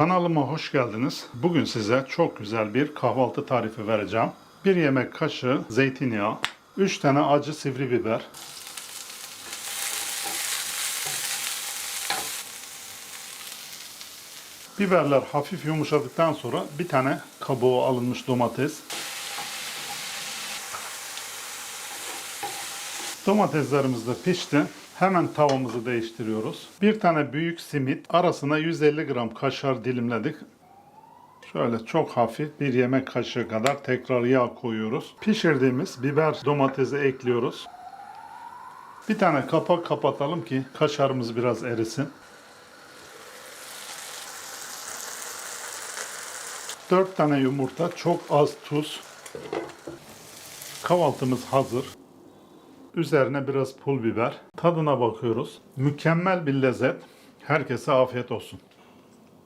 Kanalıma hoş geldiniz. Bugün size çok güzel bir kahvaltı tarifi vereceğim. Bir yemek kaşığı zeytinyağı, 3 tane acı sivri biber, Biberler hafif yumuşadıktan sonra bir tane kabuğu alınmış domates. Domateslerimiz de pişti. Hemen tavamızı değiştiriyoruz. Bir tane büyük simit, arasına 150 gram kaşar dilimledik. Şöyle çok hafif bir yemek kaşığı kadar tekrar yağ koyuyoruz. Pişirdiğimiz biber domatesi ekliyoruz. Bir tane kapak kapatalım ki kaşarımız biraz erisin. 4 tane yumurta, çok az tuz. Kahvaltımız hazır. Üzerine biraz pul biber. Tadına bakıyoruz. Mükemmel bir lezzet. Herkese afiyet olsun.